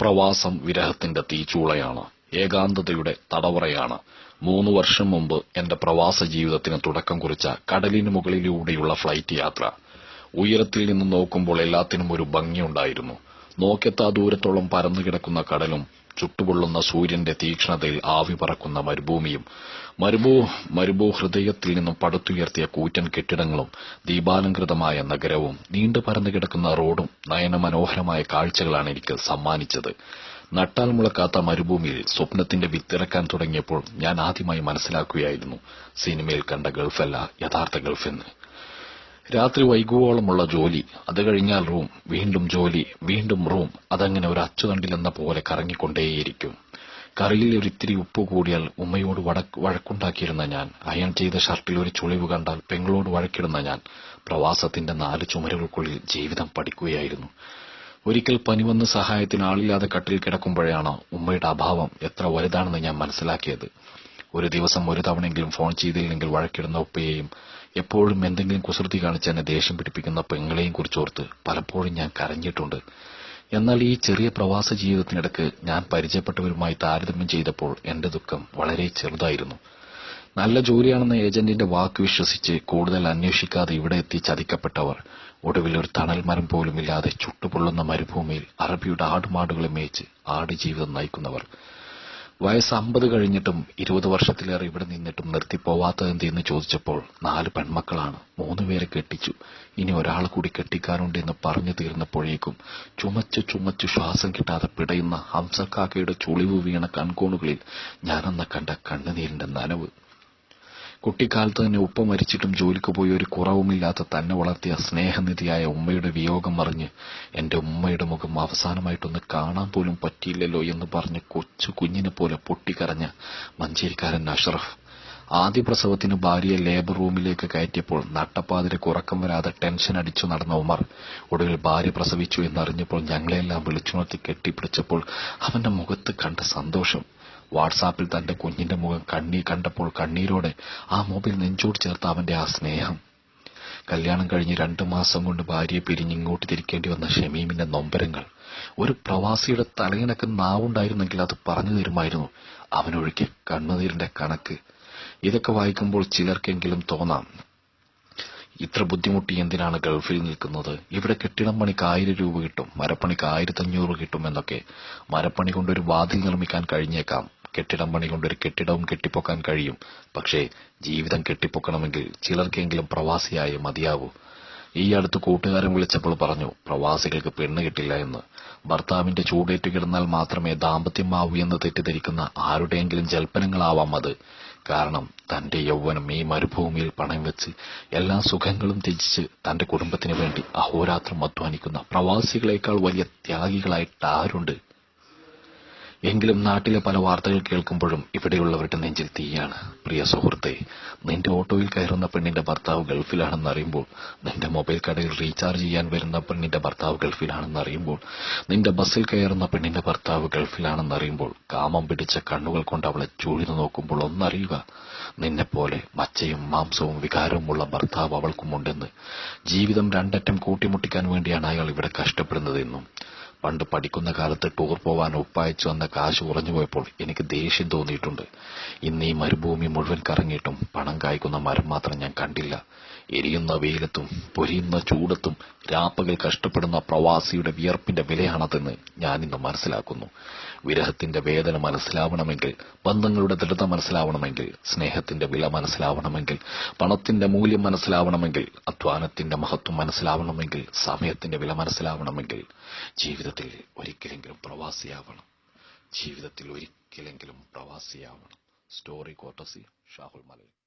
പ്രവാസം വിരഹത്തിന്റെ തീച്ചൂളയാണ്. ഏകാന്തതയുടെ തടവറയാണ്. മൂന്ന് വർഷം മുമ്പ് എന്റെ പ്രവാസ ജീവിതത്തിന് തുടക്കം കുറിച്ച കടലിന് മുകളിലൂടെയുള്ള ഫ്ലൈറ്റ് യാത്ര. ഉയരത്തിൽ നിന്ന് നോക്കുമ്പോൾ എല്ലാത്തിനും ഒരു ഭംഗിയുണ്ടായിരുന്നു. നോക്കെത്താ ദൂരത്തോളം പരന്നു കിടക്കുന്ന കടലും ചുട്ടുപൊള്ളുന്ന സൂര്യന്റെ തീക്ഷ്ണതയിൽ ആവി പറക്കുന്ന മരുഭൂമിയും മരുഭൂ മരുഭൂ ഹൃദയത്തിൽ നിന്നും പടുത്തുയർത്തിയ കൂറ്റൻ കെട്ടിടങ്ങളും ദീപാലംകൃതമായ നഗരവും നീണ്ടു പരന്നു കിടക്കുന്ന റോഡും നയനമനോഹരമായ കാഴ്ചകളാണ് എനിക്ക് സമ്മാനിച്ചത്. നട്ടാൽ മുളക്കാത്ത മരുഭൂമിയിൽ സ്വപ്നത്തിന്റെ വിത്തിറക്കാൻ തുടങ്ങിയപ്പോൾ ഞാൻ ആദ്യമായി മനസ്സിലാക്കുകയായിരുന്നു സിനിമയിൽ കണ്ട ഗൾഫല്ല യഥാർത്ഥ ഗൾഫെന്ന് രാത്രി വൈകുവോളമുള്ള ജോലി അത് കഴിഞ്ഞാൽ റൂം വീണ്ടും ജോലി വീണ്ടും റൂം അതങ്ങനെ ഒരു അച്ചുതണ്ടിലെന്ന പോലെ കറങ്ങിക്കൊണ്ടേയിരിക്കും. കറിയിൽ ഒരിത്തിരി ഉപ്പ് കൂടിയാൽ ഉമ്മയോട് വഴക്കുണ്ടാക്കിയിരുന്ന ഞാൻ അയൺ ചെയ്ത ഷർട്ടിൽ ഒരു ചുളിവ് കണ്ടാൽ പെങ്ങളോട് വഴക്കിടുന്ന ഞാൻ പ്രവാസത്തിന്റെ നാല് ചുമരുകൾക്കുള്ളിൽ ജീവിതം പഠിക്കുകയായിരുന്നു. ഒരിക്കൽ പനി വന്ന് സഹായത്തിന് ആളില്ലാതെ കട്ടിൽ കിടക്കുമ്പോഴാണ് ഉമ്മയുടെ അഭാവം എത്ര വലുതാണെന്ന് ഞാൻ മനസ്സിലാക്കിയത്. ഒരു ദിവസം ഒരു തവണയെങ്കിലും ഫോൺ ചെയ്തില്ലെങ്കിൽ വഴക്കിടുന്ന ഉപ്പയെയും എപ്പോഴും എന്തെങ്കിലും കുസൃതി കാണിച്ച് എന്നെ ദേഷ്യം പിടിപ്പിക്കുന്ന പെങ്ങളെയും കുറിച്ചോർത്ത് പലപ്പോഴും ഞാൻ കരഞ്ഞിട്ടുണ്ട്. എന്നാൽ ഈ ചെറിയ പ്രവാസ ജീവിതത്തിനിടക്ക് ഞാൻ പരിചയപ്പെട്ടവരുമായി താരതമ്യം ചെയ്തപ്പോൾ എന്റെ ദുഃഖം വളരെ ചെറുതായിരുന്നു. നല്ല ജോലിയാണെന്ന ഏജന്റിന്റെ വാക്ക് വിശ്വസിച്ച് കൂടുതൽ അന്വേഷിക്കാതെ ഇവിടെ എത്തി ചതിക്കപ്പെട്ടവർ ഒടുവിൽ ഒരു തണൽ മരം പോലുമില്ലാതെ ചുട്ടുപൊള്ളുന്ന മരുഭൂമിയിൽ അറബിയുടെ ആടുമാടുകളെ മേച്ച് ആടുജീവിതം നയിക്കുന്നവർ. വയസ്സ് അമ്പത് കഴിഞ്ഞിട്ടും ഇരുപത് വർഷത്തിലേറെ ഇവിടെ നിന്നിട്ടും നിർത്തിപ്പോവാത്തതെന്ത് എന്ന് ചോദിച്ചപ്പോൾ നാല് പെൺമക്കളാണ് മൂന്ന് പേരെ കെട്ടിച്ചു. ഇനി ഒരാൾ കൂടി കെട്ടിക്കാനുണ്ട് എന്ന് പറഞ്ഞു തീർന്നപ്പോഴേക്കും ചുമച്ച് ചുമച്ച് ശ്വാസം കിട്ടാതെ പിടയുന്ന ഹംസക്കാക്കയുടെ ചുളിവ് വീണ കൺകോണുകളിൽ ഞാനന്ന് കണ്ട കണ്ണുനീരിന്റെ നനവ്. കുട്ടിക്കാലത്ത് തന്നെ ഉപ്പ മരിച്ചിട്ടും ജോലിക്ക് പോയി ഒരു കുറവുമില്ലാത്ത തന്നെ വളർത്തിയ സ്നേഹനിധിയായ ഉമ്മയുടെ വിയോഗം അറിഞ്ഞ് എന്റെ ഉമ്മയുടെ മുഖം അവസാനമായിട്ടൊന്ന് കാണാൻ പോലും പറ്റിയില്ലല്ലോ എന്ന് പറഞ്ഞ് കൊച്ചു കുഞ്ഞിനെ പോലെ പൊട്ടിക്കരഞ്ഞ മഞ്ചേരിക്കാരൻ അഷ്റഫ്. ആദ്യ പ്രസവത്തിന് ഭാര്യയെ ലേബർ റൂമിലേക്ക് കയറ്റിയപ്പോൾ നട്ടപ്പാതിരക്ക് ഉറക്കം വരാതെ ടെൻഷൻ അടിച്ചു നടന്ന ഉമർ ഒടുവിൽ ഭാര്യ പ്രസവിച്ചു എന്നറിഞ്ഞപ്പോൾ ഞങ്ങളെല്ലാം വിളിച്ചുണർത്തി കെട്ടിപ്പിടിച്ചപ്പോൾ അവന്റെ മുഖത്ത് കണ്ട സന്തോഷം. വാട്സാപ്പിൽ തന്റെ കുഞ്ഞിന്റെ മുഖം കണ്ണീ കണ്ടപ്പോൾ കണ്ണീരോടെ ആ മൊബൈൽ നെഞ്ചോട് ചേർത്ത അവന്റെ ആ സ്നേഹം. കല്യാണം കഴിഞ്ഞ് രണ്ടു മാസം കൊണ്ട് ഭാര്യയെ പിരിഞ്ഞ് ഇങ്ങോട്ട് തിരിക്കേണ്ടി വന്ന ഷമീമിന്റെ നൊമ്പരങ്ങൾ. ഒരു പ്രവാസിയുടെ തലയിണക്ക് നാവുണ്ടായിരുന്നെങ്കിൽ അത് പറഞ്ഞു തരുമായിരുന്നു. അവനൊഴുക്കി കണ്ണുനീരിന്റെ കണക്ക് ഇതൊക്കെ വായിക്കുമ്പോൾ ചിലർക്കെങ്കിലും തോന്നാം. ഇത്ര ബുദ്ധിമുട്ടി എന്തിനാണ് ഗൾഫിൽ നിൽക്കുന്നത്? ഇവിടെ കെട്ടിടം പണിക്ക് ആയിരം രൂപ കിട്ടും മരപ്പണിക്ക് ആയിരത്തി അഞ്ഞൂറ് കിട്ടും എന്നൊക്കെ. മരപ്പണി കൊണ്ടൊരു വാതിൽ നിർമ്മിക്കാൻ കഴിഞ്ഞേക്കാം. കെട്ടിടം പണി കൊണ്ടൊരു കെട്ടിടവും കെട്ടിപ്പൊക്കാൻ കഴിയും. പക്ഷേ ജീവിതം കെട്ടിപ്പൊക്കണമെങ്കിൽ ചിലർക്കെങ്കിലും പ്രവാസിയായേ മതിയാവൂ. ഈ അടുത്ത് കൂട്ടുകാരൻ വിളിച്ചപ്പോൾ പറഞ്ഞു പ്രവാസികൾക്ക് പെണ്ണ് കിട്ടില്ല എന്ന്. ഭർത്താവിന്റെ ചൂടേറ്റു കിടന്നാൽ മാത്രമേ ദാമ്പത്യമാവൂ എന്ന് തെറ്റിദ്ധരിക്കുന്ന ആരുടെയെങ്കിലും ജൽപ്പനങ്ങളാവാം അത്. കാരണം തന്റെ യൗവനം ഈ മരുഭൂമിയിൽ പണയം വെച്ച് എല്ലാ സുഖങ്ങളും ത്യജിച്ച് തന്റെ കുടുംബത്തിന് വേണ്ടി അഹോരാത്രം അധ്വാനിക്കുന്ന പ്രവാസികളെക്കാൾ വലിയ ത്യാഗികളായിട്ട് ആരുണ്ട്? എങ്കിലും നാട്ടിലെ പല വാർത്തകൾ കേൾക്കുമ്പോഴും ഇവിടെയുള്ളവരുടെ നെഞ്ചിൽ തീയാണ്. പ്രിയ സുഹൃത്തെ നിന്റെ ഓട്ടോയിൽ കയറുന്ന പെണ്ണിന്റെ ഭർത്താവ് ഗൾഫിലാണെന്ന് അറിയുമ്പോൾ നിന്റെ മൊബൈൽ കടയിൽ റീചാർജ് ചെയ്യാൻ വരുന്ന പെണ്ണിന്റെ ഭർത്താവ് ഗൾഫിലാണെന്ന് അറിയുമ്പോൾ നിന്റെ ബസ്സിൽ കയറുന്ന പെണ്ണിന്റെ ഭർത്താവ് ഗൾഫിലാണെന്ന് അറിയുമ്പോൾ കാമം പിടിച്ച കണ്ണുകൾ കൊണ്ട് അവളെ ചൂഴ്ന്നു നോക്കുമ്പോൾ ഒന്നറിയുക നിന്നെപ്പോലെ മച്ചയും മാംസവും വികാരവുമുള്ള ഭർത്താവ് അവൾക്കുമുണ്ടെന്ന്. ജീവിതം രണ്ടറ്റം കൂട്ടിമുട്ടിക്കാൻ വേണ്ടിയാണ് അയാൾ ഇവിടെ കഷ്ടപ്പെടുന്നതെന്നും പണ്ട് പഠിക്കുന്ന കാലത്ത് ടൂർ പോവാൻ ഒപ്പായച്ചു വന്ന കാശ് കുറഞ്ഞു പോയപ്പോൾ എനിക്ക് ദേഷ്യം തോന്നിയിട്ടുണ്ട്. ഇന്ന് ഈ മരുഭൂമി മുഴുവൻ കറങ്ങിയിട്ടും പണം കായ്ക്കുന്ന മരം മാത്രം ഞാൻ കണ്ടില്ല. എരിയുന്ന വെയിലത്തും പൊരിയുന്ന ചൂടത്തും രാപ്പകൽ കഷ്ടപ്പെടുന്ന പ്രവാസിയുടെ വിയർപ്പിന്റെ വിലയാണതെന്ന് ഞാനിന്ന് മനസ്സിലാക്കുന്നു. വിരഹത്തിന്റെ വേദന മനസ്സിലാവണമെങ്കിൽ ബന്ധങ്ങളുടെ ദൃഢത മനസ്സിലാവണമെങ്കിൽ സ്നേഹത്തിന്റെ വില മനസ്സിലാവണമെങ്കിൽ പണത്തിന്റെ മൂല്യം മനസ്സിലാവണമെങ്കിൽ അധ്വാനത്തിന്റെ മഹത്വം മനസ്സിലാവണമെങ്കിൽ സമയത്തിന്റെ വില മനസ്സിലാവണമെങ്കിൽ ജീവിതത്തിൽ ഒരിക്കലെങ്കിലും പ്രവാസിയാവണം. ജീവിതത്തിൽ ഒരിക്കലെങ്കിലും പ്രവാസിയാവണം. സ്റ്റോറി കോട്ടസി ഷാഹുൽ മലയിൽ